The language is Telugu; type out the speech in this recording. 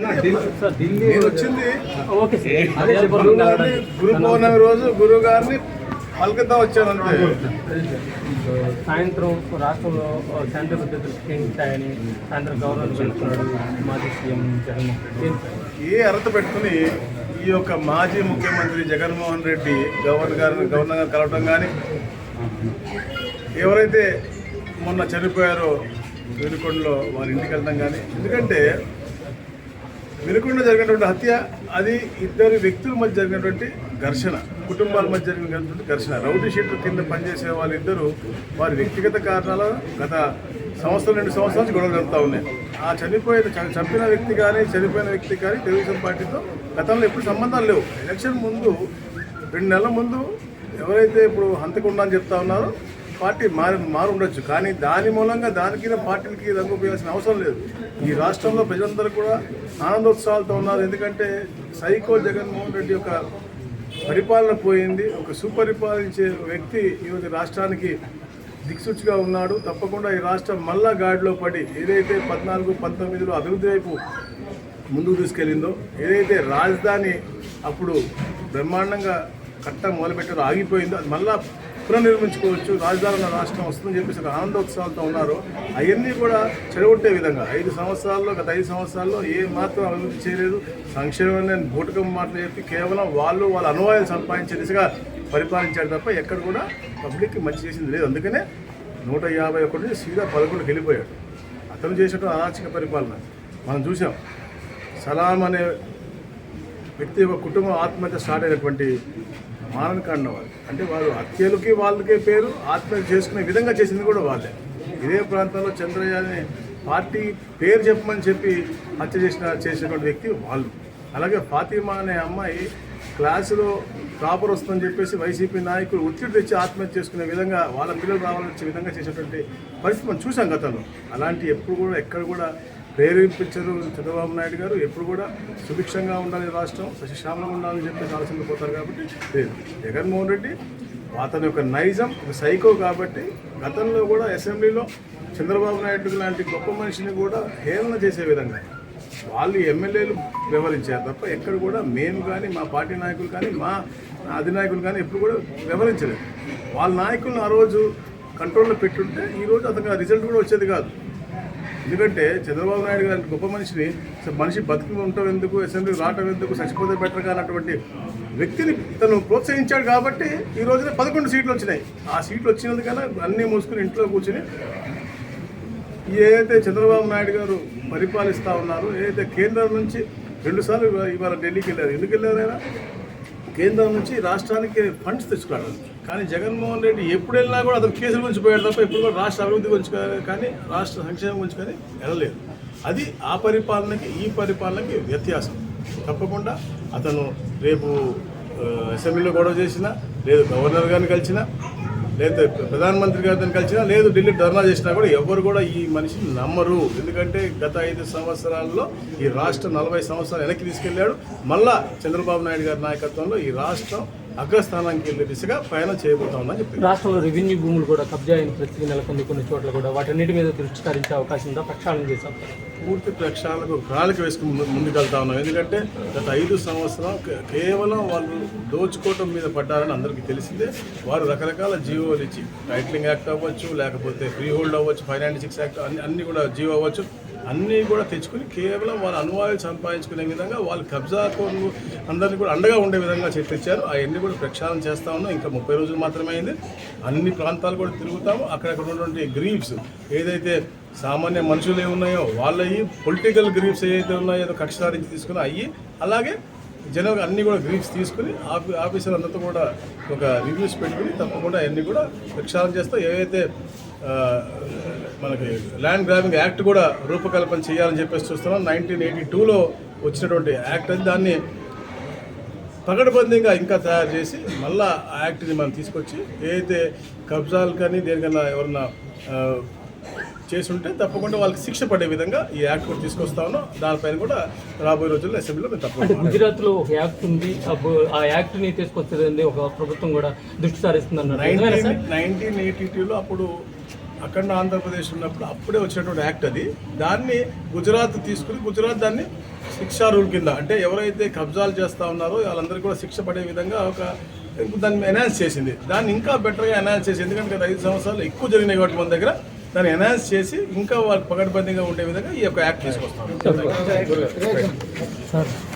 నేను వచ్చింది. గురు పౌర్ణమి రోజు గురువు గారిని పలకద్దా వచ్చాను అంతే సాయంత్రం రాష్ట్రంలో శాంతి భద్రతలు క్షీణించాయని సాయంత్రం గవర్నర్ వెళ్తున్నాడు మాజీ సీఎం జగన్మోహన్ రెడ్డి. ఏ అర్హత పెట్టుకుని ఈ యొక్క మాజీ ముఖ్యమంత్రి జగన్మోహన్ రెడ్డి గవర్నర్ గారిని గవర్నర్ గారు కలవడం కానీ ఎవరైతే మొన్న చనిపోయారో వెనుకొండలో వారి ఇంటికి వెళ్ళడం కానీ ఎందుకంటే వినకుండా జరిగినటువంటి హత్య అది ఇద్దరు వ్యక్తుల మధ్య జరిగినటువంటి ఘర్షణ కుటుంబాల మధ్య జరిగినటువంటి ఘర్షణ. రౌడీ షీటర్ కింద పనిచేసే వాళ్ళిద్దరూ వారి వ్యక్తిగత కారణాల గత సంవత్సరం రెండు సంవత్సరాల నుంచి గొడవలు జరుగుతూ ఉన్నాయి. ఆ చనిపోయిన చ- చంపిన వ్యక్తి కానీ చనిపోయిన వ్యక్తి కానీ తెలుగుదేశం పార్టీతో గతంలో ఎప్పుడు సంబంధాలు లేవు. ఎలక్షన్ ముందు రెండు నెలల ముందు ఎవరైతే ఇప్పుడు హంతకుండా అని చెప్తా ఉన్నారో పార్టీ మారి మారు ఉండొచ్చు కానీ దాని మూలంగా దానికి పార్టీలకి రంగు పోయాల్సిన అవసరం లేదు. ఈ రాష్ట్రంలో ప్రజలందరూ కూడా ఆనందోత్సవాలతో ఉన్నారు. ఎందుకంటే సైకో జగన్మోహన్ రెడ్డి యొక్క పరిపాలన పోయింది. ఒక సుపరిపాలించే వ్యక్తి ఈరోజు రాష్ట్రానికి దిక్సూచిగా ఉన్నాడు. తప్పకుండా ఈ రాష్ట్రం మళ్ళా గాడిలో పడి ఏదైతే పద్నాలుగు పంతొమ్మిదిలో అభివృద్ధి వైపు ముందుకు తీసుకెళ్ళిందో ఏదైతే రాజధాని అప్పుడు బ్రహ్మాండంగా కట్ట మొదలుపెట్టారో ఆగిపోయిందో అది మళ్ళా పునర్నిర్మించుకోవచ్చు రాజధాని రాష్ట్రం వస్తుందని చెప్పేసి ఒక ఆనందోత్సవాలతో ఉన్నారు. అవన్నీ కూడా చెడగొట్టే విధంగా ఐదు సంవత్సరాల్లో గత ఐదు సంవత్సరాల్లో ఏ మాత్రం అభివృద్ధి చేయలేదు. సంక్షేమం బూటకం మాటలు చెప్పి కేవలం వాళ్ళు వాళ్ళ అనువాయాలు సంపాదించే దిశగా పరిపాలించారు తప్ప ఎక్కడ కూడా పబ్లిక్కి మంచి చేసింది లేదు. అందుకనే నూట యాభై ఒకటి నుంచి సీదా పదకొండుకి వెళ్ళిపోయాడు. అతను చేసిన అరాచక పరిపాలన మనం చూసాం సలాం అనే వ్యక్తి యొక్క కుటుంబం ఆత్మహత్య స్టార్ట్ అయినటువంటి మానవకాండ వాళ్ళు. అంటే వాళ్ళు హత్యలకి వాళ్ళకే పేరు ఆత్మహత్య చేసుకునే విధంగా చేసింది కూడా వాళ్ళే. ఇదే ప్రాంతంలో చంద్రయ్యని పార్టీ పేరు చెప్పమని చెప్పి హత్య చేసిన చేసినటువంటి వ్యక్తి వాళ్ళు. అలాగే ఫాతిమా అనే అమ్మాయి క్లాసులో టాపర్ వస్తుందని చెప్పేసి వైసీపీ నాయకులు ఒత్తిడి తెచ్చి ఆత్మహత్య చేసుకునే విధంగా వాళ్ళ పిల్లలు రావాలని వచ్చే విధంగా చేసేటువంటి పరిస్థితి మనం చూసాం గతంలో. అలాంటి ఎప్పుడు కూడా ఎక్కడ కూడా ప్రేరేపించరు చంద్రబాబు నాయుడు గారు. ఎప్పుడు కూడా సుభిక్షంగా ఉండాలి రాష్ట్రం సశిశ్యామలంగా ఉండాలని చెప్పేసి ఆలోచనలు పోతారు కాబట్టి లేదు. జగన్మోహన్ రెడ్డి అతని యొక్క నైజం ఒక సైకో కాబట్టి గతంలో కూడా అసెంబ్లీలో చంద్రబాబు నాయుడు లాంటి గొప్ప మనిషిని కూడా హేళన చేసే విధంగా వాళ్ళు ఎమ్మెల్యేలు వ్యవహరించారు తప్ప ఎక్కడ కూడా మేము కానీ మా పార్టీ నాయకులు కానీ మా అధినాయకులు కానీ ఎప్పుడు కూడా వ్యవహరించలేదు. వాళ్ళ నాయకులను ఆ రోజు కంట్రోల్లో పెట్టుంటే ఈరోజు అతను రిజల్ట్ కూడా వచ్చేది కాదు. ఎందుకంటే చంద్రబాబు నాయుడు గారి గొప్ప మనిషిని మనిషి బతుకు ఉండటం ఎందుకు అసెంబ్లీ రావటం ఎందుకు చచ్చిపోతే బెటర్ అన్నటువంటి వ్యక్తిని తను ప్రోత్సహించాడు కాబట్టి ఈ రోజున పదకొండు సీట్లు వచ్చినాయి. ఆ సీట్లు వచ్చినందుకన్నా అన్నీ మూసుకుని ఇంట్లో కూర్చుని ఏదైతే చంద్రబాబు నాయుడు గారు పరిపాలిస్తూ ఉన్నారో ఏదైతే కేంద్రం నుంచి రెండుసార్లు ఇవాళ ఢిల్లీకి వెళ్ళారు ఎందుకు వెళ్ళారు ఆయన? కేంద్రం నుంచి రాష్ట్రానికి ఫండ్స్ తెచ్చుకోవడానికి కానీ జగన్మోహన్ రెడ్డి ఎప్పుడు వెళ్ళినా కూడా అతను కేసుల గురించి పోయాడు తప్ప ఎప్పుడు కూడా రాష్ట్ర అభివృద్ధి గురించి కానీ రాష్ట్ర సంక్షేమం గురించి కానీ వెళ్ళలేదు. అది ఆ పరిపాలనకి ఈ పరిపాలనకి వ్యత్యాసం. తప్పకుండా అతను రేపు అసెంబ్లీలో గొడవ చేసినా లేదు గవర్నర్ గారిని కలిసినా లేదా ప్రధానమంత్రి గారిని కలిసినా లేదు ఢిల్లీ ధర్నా చేసినా కూడా ఎవరు కూడా ఈ మనిషిని నమ్మరు. ఎందుకంటే గత ఐదు సంవత్సరాల్లో ఈ రాష్ట్రం నలభై సంవత్సరాలు వెనక్కి తీసుకెళ్ళాడు. మళ్ళా చంద్రబాబు నాయుడు గారి నాయకత్వంలో ఈ రాష్ట్రం అగ్రస్థానానికి వెళ్ళే దిశగా ప్రయాణం చేయబోతా ఉందని చెప్పి రాష్ట్రంలో రెవెన్యూ భూములు కూడా కబ్జా అయిన పరిస్థితి నెలకొంది కొన్ని చోట్ల కూడా వాటన్నిటి మీద దృష్టి సారించే అవకాశం ఉందా? ప్రక్షాళన చేశాం. పూర్తి ప్రక్షాళనకు ప్రణాళిక వేసుకుని ముందు- ముందుకు వెళ్తా ఉన్నాం. ఎందుకంటే గత ఐదు సంవత్సరం కేవలం వాళ్ళు దోచుకోవటం మీద పడ్డారని అందరికీ తెలిసిందే. వారు రకరకాల జీవోలు ఇచ్చి టైటిలింగ్ యాక్ట్ అవ్వచ్చు లేకపోతే ఫ్రీ హోల్డ్ అవ్వచ్చు సిక్స్ యాక్ట్ అన్ని అన్ని కూడా జీవో అవ్వచ్చు. అన్నీ కూడా తెచ్చుకుని కేవలం వాళ్ళ అనువాదాలు సంపాదించుకునే విధంగా వాళ్ళు కబ్జాకు అందరినీ కూడా అండగా ఉండే విధంగా చే- అవన్నీ కూడా ప్రక్షాళన చేస్తా ఉన్నాం. ఇంకా ముప్పై రోజులు మాత్రమే అయింది. అన్ని ప్రాంతాలు కూడా తిరుగుతాము. అక్కడక్కడ ఉన్నటువంటి గ్రీవ్స్ ఏదైతే సామాన్య మనుషులు ఏమున్నాయో వాళ్ళవి పొలిటికల్ గ్రీవ్స్ ఏదైతే ఉన్నాయో ఏదో కక్ష సారించి తీసుకుని అయ్యి అలాగే జనరల్గా అన్నీ కూడా గ్రీవ్స్ తీసుకుని ఆఫీ ఆఫీసర్ అందరితో కూడా ఒక రివ్యూస్ పెట్టుకుని తప్పకుండా అన్నీ కూడా ప్రక్షాళన చేస్తూ. ఏవైతే మనకి ల్యాండ్ గ్రాబింగ్ యాక్ట్ కూడా రూపకల్పన చేయాలని చెప్పేసి చూస్తున్నాం. నైన్టీన్ ఎయిటీ టూలో వచ్చినటువంటి యాక్ట్ అది. దాన్ని పకడ్బందీగా ఇంకా తయారు చేసి మళ్ళా ఆ యాక్ట్ని మనం తీసుకొచ్చి ఏదైతే కబ్జాలు కానీ దేనికన్నా ఎవరన్నా ఆ, చేసి ఉంటే తప్పకుండా వాళ్ళకి శిక్ష పడే విధంగా ఈ యాక్ట్ కూడా తీసుకొస్తా ఉన్నాం. దానిపైన కూడా రాబోయే రోజుల్లో అసెంబ్లీలో మేము తప్పకుండా గుజరాత్లో ఒక యాక్ట్ ఉంది. ఆ బో- ఆ యాక్ట్ని తీసుకొచ్చేది ఒక ప్రభుత్వం కూడా దృష్టి సారిస్తుంది? నైన్టీన్ ఎయిటీ టూలో అప్పుడు అఖండ ఆంధ్రప్రదేశ్ ఉన్నప్పుడు అప్పుడే వచ్చినటువంటి యాక్ట్ అది. దాన్ని గుజరాత్ తీసుకుని గుజరాత్ దాన్ని శిక్షా రూల్ కింద అంటే ఎవరైతే కబ్జాలు చేస్తూ ఉన్నారో వాళ్ళందరికీ కూడా శిక్ష పడే విధంగా ఒక దాన్ని ఎన్హాన్స్ చేసింది. దాన్ని ఇంకా బెటర్గా ఎన్హాన్స్ చేసి ఎందుకంటే ఐదు సంవత్సరాలు ఎక్కువ జరిగినాయి కాబట్టి మన దగ్గర. దాన్ని ఎన్హాన్స్ చేసి ఇంకా వాళ్ళకి పకడ్బందీగా ఉండే విధంగా ఈ యొక్క యాక్ట్ తీసుకొస్తాం.